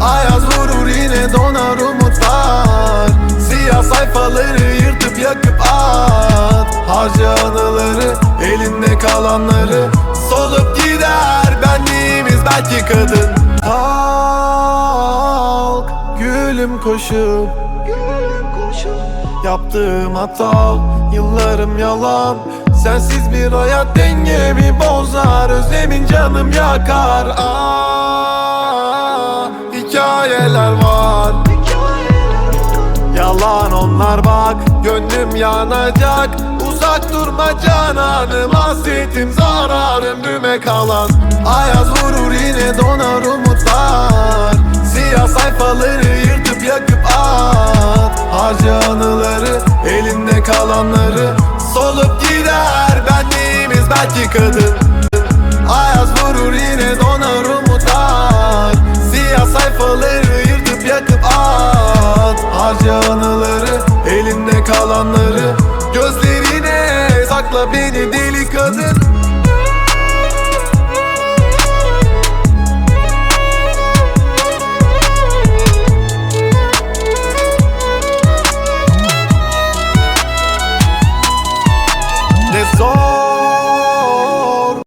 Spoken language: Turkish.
Ayaz vurur yine donar umutlar. Siyah sayfaları yırtıp yakıp at. Harca anıları elinde kalanları. Solup gider benliğimiz belki kadın. Kalk gülüm koşup Gülüm koşup Yaptığım hata yıllarım yalan. Sensiz bir hayat dengemi bozar. Özlemin canım yakar. Aa. Hikayeler var. Yalan onlar bak Gönlüm yanacak. Uzak durma cananım Hasretim zararım düme kalan. Ayaz vurur yine donar umutlar. Siyah sayfaları yırtıp yakıp at. Harca anıları elinde kalanları. Solup gider benliğimiz belki kadın. Ayaz vurur yine donar elinde kalanları Gözlerine sakla beni deli kadın